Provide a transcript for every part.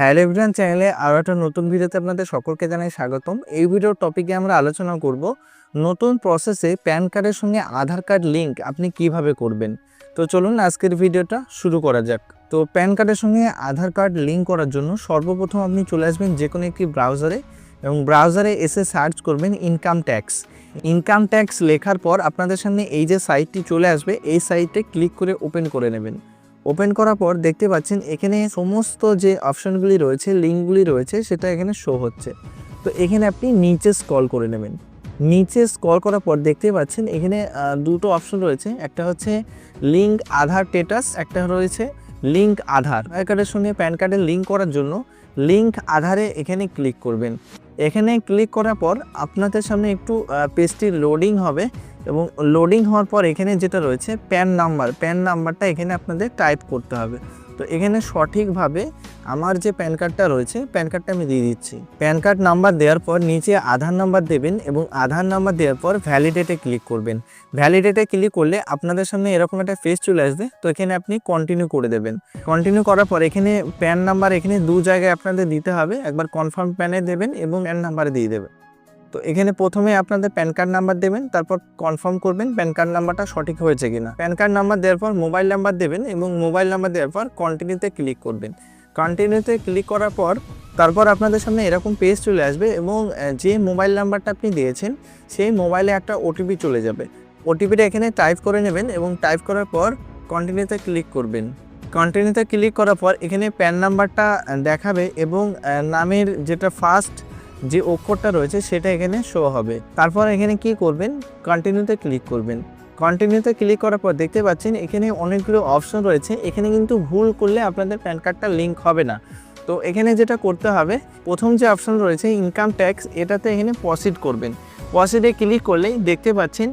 Hello everyone চ্যানেলে আরও একটা নতুন ভিডিওতে আপনাদের সকলকে জানাই স্বাগতম। এই ভিডিওর টপিকে আমরা আলোচনা করব নতুন প্রসেসে প্যান কার্ডের সঙ্গে আধার কার্ড লিঙ্ক আপনি কীভাবে করবেন। তো চলুন আজকের ভিডিওটা শুরু করা যাক। তো প্যান কার্ডের সঙ্গে আধার কার্ড লিঙ্ক করার জন্য সর্বপ্রথম আপনি চলে আসবেন যে কোনো একটি ব্রাউজারে এবং ব্রাউজারে এসে সার্চ করবেন ইনকাম ট্যাক্স ইনকাম ট্যাক্স লেখার পর আপনাদের সামনে এই যে সাইটটি চলে আসবে, এই সাইটে ক্লিক করে ওপেন করে নেবেন। ওপেন করার পর দেখতে পাচ্ছেন এখানে সমস্ত যে অপশনগুলি রয়েছে, লিঙ্কগুলি রয়েছে, সেটা এখানে শো হচ্ছে। তো এখানে আপনি নিচে স্ক্রল করে নেবেন। নিচে স্ক্রল করার পর দেখতে পাচ্ছেন এখানে দুটো অপশন রয়েছে। একটা হচ্ছে লিঙ্ক আধার স্টেটাস একটা রয়েছে লিঙ্ক আধার। আধার কার্ডের সঙ্গে প্যান কার্ডের লিঙ্ক করার জন্য লিঙ্ক আধারে এখানে ক্লিক করবেন। এখানে ক্লিক করার পর আপনাদের সামনে একটু পেজটি লোডিং হবে। এবং লোডিং হওয়ার পর এখানে যেটা রয়েছে প্যান নাম্বার প্যান নাম্বারটা এখানে আপনাদের টাইপ করতে হবে। তো এখানে সঠিকভাবে আমার যে প্যান কার্ডটা রয়েছে প্যান কার্ডটা আমি দিয়ে দিচ্ছি। প্যান কার্ড নাম্বার দেওয়ার পর নিচে আধার নাম্বার দেবেন এবং আধার নাম্বার দেওয়ার পর ভ্যালিডেটে ক্লিক করবেন। ভ্যালিডেটে ক্লিক করলে আপনাদের সামনে এরকম একটা ফেস চলে আসবে, তো এখানে আপনি কন্টিনিউ করে দেবেন। কন্টিনিউ করার পর এখানে প্যান নাম্বার এখানে দু জায়গায় আপনাদের দিতে হবে। একবার কনফার্ম প্যানে দেবেন এবং প্যান নাম্বারে দিয়ে দেবেন। তো এখানে প্রথমে আপনাদের প্যান কার্ড নাম্বার দেবেন, তারপর কনফার্ম করবেন প্যান কার্ড নাম্বারটা সঠিক হয়েছে কিনা। প্যান কার্ড নাম্বার দেওয়ার পর মোবাইল নাম্বার দেবেন এবং মোবাইল নাম্বার দেওয়ার পর কন্টিনিউতে ক্লিক করবেন। কন্টিনিউতে ক্লিক করার পর তারপর আপনাদের সামনে এরকম পেজ চলে আসবে এবং যে মোবাইল নাম্বারটা আপনি দিয়েছেন, সেই মোবাইলে একটা ওটিপি চলে যাবে। ওটিপিটা এখানে টাইপ করে নেবেন এবং টাইপ করার পর কন্টিনিউতে ক্লিক করবেন। কন্টিনিউতে ক্লিক করার পর এখানে প্যান নাম্বারটা দেখাবে এবং নামের যেটা ফার্স্ট যে অক্ষরটা রয়েছে সেটা এখানে শো হবে। তারপর এখানে কি করবেন? কন্টিনিউতে ক্লিক করবেন। কন্টিনিউতে ক্লিক করার পর দেখতে পাচ্ছেন এখানে অনেকগুলো অপশন রয়েছে। এখানে কিন্তু ভুল করলে আপনাদের প্যান কার্ডটা লিঙ্ক হবে না। তো এখানে যেটা করতে হবে, প্রথম যে অপশন রয়েছে ইনকাম ট্যাক্স এটাতে এখানে পসিড করবেন। পসিডে ক্লিক করলেই দেখতে পাচ্ছেন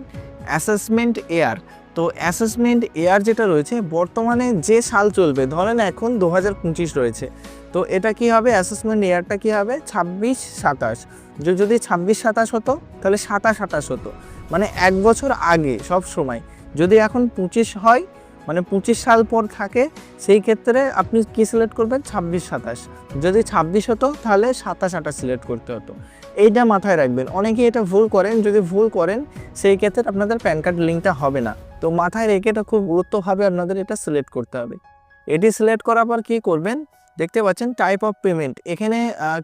অ্যাসেসমেন্ট এয়ার তো অ্যাসেসমেন্ট এয়ার যেটা রয়েছে, বর্তমানে যে সাল চলবে, ধরেন এখন দু হাজার পঁচিশ রয়েছে, তো এটা কি হবে? অ্যাসেসমেন্ট ইয়ারটা কি হবে? ছাব্বিশ সাতাশ। যদি ছাব্বিশ সাতাশ হতো, তাহলে সাতাশ সাতাশ হতো। মানে এক বছর আগে সব সময়। যদি এখন পঁচিশ হয় মানে পঁচিশ সাল পর থাকে, সেই ক্ষেত্রে আপনি কি সিলেক্ট করবেন? ছাব্বিশ সাতাশ। যদি ছাব্বিশ হতো, তাহলে সাতাশ আঠাশ সিলেক্ট করতে হতো। এইটা মাথায় রাখবেন। অনেকে এটা ভুল করেন। যদি ভুল করেন, সেই ক্ষেত্রে আপনাদের প্যান কার্ড লিঙ্কটা হবে না। তো মাথায় রেখে এটা খুব গুরুত্বভাবে আপনাদের এটা সিলেক্ট করতে হবে। এটি সিলেক্ট করার পর কী করবেন? দেখতে পাচ্ছেন টাইপ অফ পেমেন্ট এখানে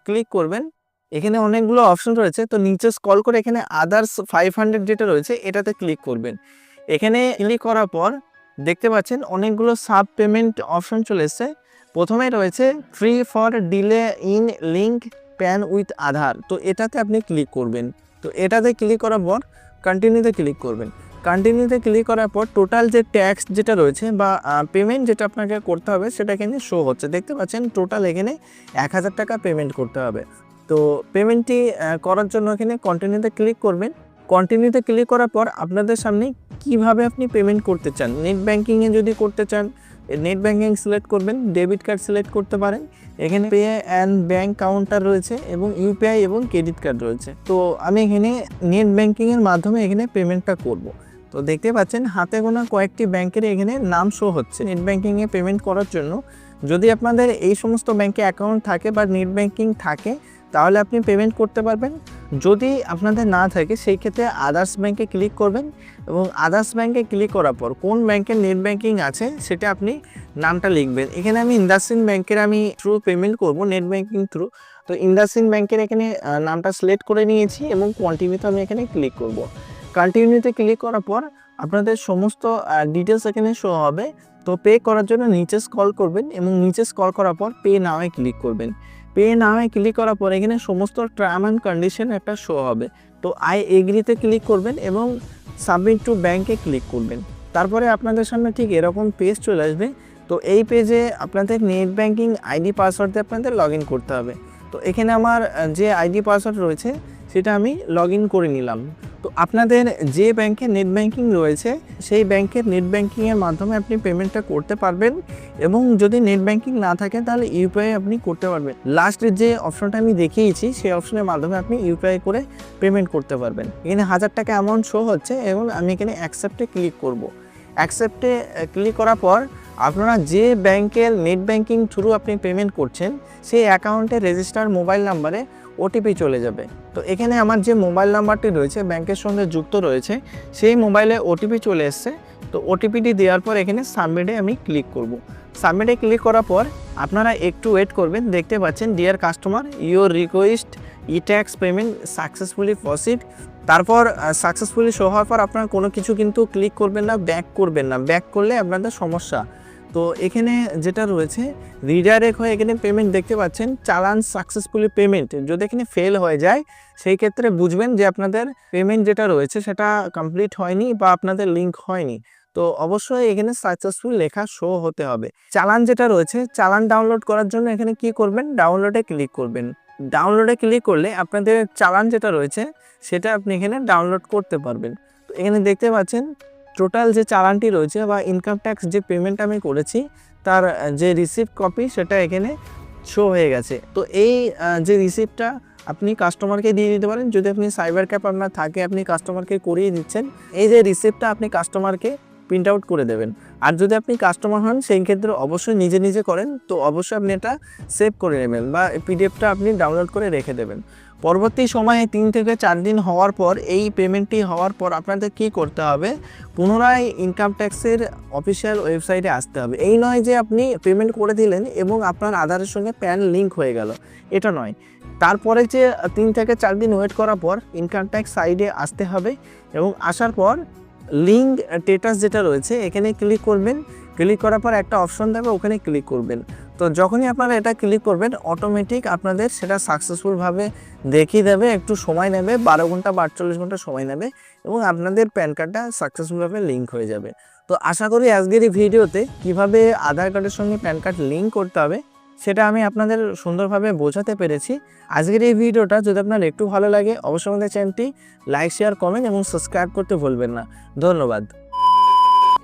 ক্লিক করবেন। এখানে অনেকগুলো অপশন রয়েছে। তো নিচে স্কল করে এখানে আদার্স ফাইভ হান্ড্রেড যেটা রয়েছে, এটাতে ক্লিক করবেন। এখানে ক্লিক করার পর দেখতে পাচ্ছেন অনেকগুলো সাব পেমেন্ট অপশন চলে এসছে। প্রথমে রয়েছে fee for delay in link PAN with Aadhaar তো এটাতে আপনি ক্লিক করবেন। তো এটাতে ক্লিক করার পর কন্টিনিউতে ক্লিক করবেন। কন্টিনিউতে ক্লিক করার পর টোটাল যে ট্যাক্স যেটা রয়েছে বা পেমেন্ট যেটা আপনাকে করতে হবে সেটা এখানে শো হচ্ছে। দেখতে পাচ্ছেন টোটাল এখানে এক হাজার টাকা পেমেন্ট করতে হবে। তো পেমেন্টটি করার জন্য এখানে কন্টিনিউতে ক্লিক করবেন। কন্টিনিউতে ক্লিক করার পর আপনাদের সামনে কীভাবে আপনি পেমেন্ট করতে চান? নেট ব্যাঙ্কিংয়ে যদি করতে চান নেট ব্যাঙ্কিং সিলেক্ট করবেন ডেবিট কার্ড সিলেক্ট করতে পারেন। এখানে পে অ্যান্ড ব্যাঙ্ক কাউন্টার রয়েছে এবং ইউপিআই এবং ক্রেডিট কার্ড রয়েছে। তো আমি এখানে নেট ব্যাঙ্কিংয়ের মাধ্যমে এখানে পেমেন্টটা করব। তো দেখতে পাচ্ছেন, হাতে গোনা কয়েকটি ব্যাংকের এখানে নাম শো হচ্ছে নেট ব্যাঙ্কিংয়ে পেমেন্ট করার জন্য। যদি আপনাদের এই সমস্ত ব্যাংকে অ্যাকাউন্ট থাকে বা নেট ব্যাঙ্কিং থাকে, তাহলে আপনি পেমেন্ট করতে পারবেন। যদি আপনাদের না থাকে, সেই ক্ষেত্রে আদার্স ব্যাংকে ক্লিক করবেন এবং আদার্স ব্যাংকে ক্লিক করার পর কোন ব্যাংকের নেট ব্যাঙ্কিং আছে, সেটা আপনি নামটা লিখবেন। এখানে আমি ইন্ডাসিন ব্যাংকের আমি থ্রু পেমেন্ট করব নেট ব্যাঙ্কিং থ্রু তো ইন্ডাসিন ব্যাংকের এখানে নামটা সিলেক্ট করে নিয়েছি এবং কন্টিনিউতে আমি এখানে ক্লিক করব। কন্টিনিউতে ক্লিক করার পর আপনাদের সমস্ত ডিটেলস এখানে শো হবে। তো পে করার জন্য নিচে স্ক্রল করবেন এবং নিচে স্ক্রল করার পর পে নামে ক্লিক করবেন। পে নামে ক্লিক করার পর এখানে সমস্ত টার্ম অ্যান্ড কন্ডিশন একটা শো হবে। তো আই এগ্রিতে ক্লিক করবেন এবং সাবমিট টু ব্যাংকে ক্লিক করবেন। তারপরে আপনাদের সামনে ঠিক এরকম পেজ চলে আসবে। তো এই পেজে আপনাদের নেট ব্যাংকিং আইডি পাসওয়ার্ড দিয়ে আপনাদের লগ করতে হবে। তো এখানে আমার যে আইডি পাসওয়ার্ড রয়েছে, সেটা আমি লগ করে নিলাম। তো আপনাদের যে ব্যাংকে নেট ব্যাংকিং রয়েছে, সেই ব্যাংকের নেট ব্যাংকিংয়ের মাধ্যমে আপনি পেমেন্টটা করতে পারবেন এবং যদি নেট ব্যাংকিং না থাকে তাহলে ইউপিআই আপনি করতে পারবেন। লাস্টের যে অপশনটা আমি দেখিয়েছি, সেই অপশনের মাধ্যমে আপনি ইউপিআই করে পেমেন্ট করতে পারবেন। এখানে হাজার টাকা অ্যামাউন্ট শো হচ্ছে এবং আমি এখানে অ্যাকসেপ্টে ক্লিক করব। অ্যাকসেপ্টে ক্লিক করার পর আপনারা যে ব্যাংকের নেট ব্যাংকিং থ্রু আপনি পেমেন্ট করছেন, সেই অ্যাকাউন্টে রেজিস্টার মোবাইল নাম্বারে ওটিপি চলে যাবে। তো এখানে আমার যে মোবাইল নাম্বারটি রয়েছে, ব্যাংকের সঙ্গে যুক্ত রয়েছে, সেই মোবাইলে ওটিপি চলে এসছে। তো ওটিপিটি দেওয়ার পর এখানে সাবমিটে আমি ক্লিক করব। সাবমিটে ক্লিক করার পর আপনারা একটু ওয়েট করবেন। দেখতে পাচ্ছেন dear customer your request e tax payment successfully proceed তারপর সাকসেসফুলি শো হওয়ার পর আপনারা কোনো কিছু কিন্তু ক্লিক করবেন না ব্যাক করবেন না। ব্যাক করলে আপনাদের সমস্যা তো এখানে যেটা রয়েছে রিডাইরেক্ট হয়ে এখানে পেমেন্ট দেখতে পাচ্ছেন, চালান সাকসেসফুলি পেমেন্ট যদি এখানে ফেল হয়ে যায়, সেই ক্ষেত্রে বুঝবেন যে আপনাদের পেমেন্ট যেটা রয়েছে, সেটা কমপ্লিট হয়নি বা আপনাদের লিঙ্ক হয়নি। তো অবশ্যই এখানে সাকসেসফুল লেখা শো হতে হবে। চালান যেটা রয়েছে, চালান ডাউনলোড করার জন্য এখানে কি করবেন? ডাউনলোডে ক্লিক করবেন। ডাউনলোডে ক্লিক করলে আপনাদের চালান যেটা রয়েছে, সেটা আপনি এখানে ডাউনলোড করতে পারবেন। তো এখানে দেখতে পাচ্ছেন টোটাল যে চালানটি রয়েছে বা ইনকাম ট্যাক্স যে পেমেন্ট আমি করেছি, তার যে রিসিপ্ট কপি সেটা এখানে শো হয়ে গেছে। তো এই যে রিসিপ্টটা আপনি কাস্টমারকে দিয়ে দিতে পারেন, যদি আপনি সাইবার ক্যাপ আপনার থাকে, আপনি কাস্টমারকে করিয়ে দিচ্ছেন, এই যে রিসিপ্টটা আপনি কাস্টমারকে প্রিন্ট আউট করে দেবেন। আর যদি আপনি কাস্টমার হন, সেই ক্ষেত্রে অবশ্যই নিজে নিজে করেন, তো অবশ্যই আপনি এটা সেভ করে নেবেন বা পিডিএফটা আপনি ডাউনলোড করে রেখে দেবেন। পরবর্তী সময়ে তিন থেকে চার দিন হওয়ার পর, এই পেমেন্টটি হওয়ার পর আপনাদের কি করতে হবে? পুনরায় ইনকাম ট্যাক্সের অফিসিয়াল ওয়েবসাইটে আসতে হবে। এই নয় যে আপনি পেমেন্ট করে দিলেন এবং আপনার আধারের সঙ্গে প্যান লিঙ্ক হয়ে গেল। এটা নয়। তারপরে যে তিন থেকে চার দিন ওয়েট করার পর ইনকাম ট্যাক্স সাইডে আসতে হবে এবং আসার পর লিঙ্ক স্টেটাস যেটা রয়েছে, এখানে ক্লিক করবেন। ক্লিক করার পর একটা অপশন দেবে, ওখানে ক্লিক করবেন। তো যখনই আপনারা এটা ক্লিক করবেন অটোমেটিক আপনাদের সেটা সাকসেসফুলভাবে দেখিয়ে দেবে, একটু সময় নেবে, বারো ঘণ্টা বা আটচল্লিশ ঘণ্টা সময় নেবে এবং আপনাদের প্যান কার্ডটা সাকসেসফুলভাবে লিঙ্ক হয়ে যাবে। তো আশা করি আজকের এই ভিডিওতে কীভাবে আধার কার্ডের সঙ্গে প্যান কার্ড লিঙ্ক করতে হবে সেটা আমি আপনাদের সুন্দরভাবে বোঝাতে পেরেছি। আজকের এই ভিডিওটা যদি আপনার একটু ভালো লাগে, অবশ্যই আমাদের চ্যানেলটি লাইক, শেয়ার, কমেন্ট এবং সাবস্ক্রাইব করতে ভুলবেন না। ধন্যবাদ।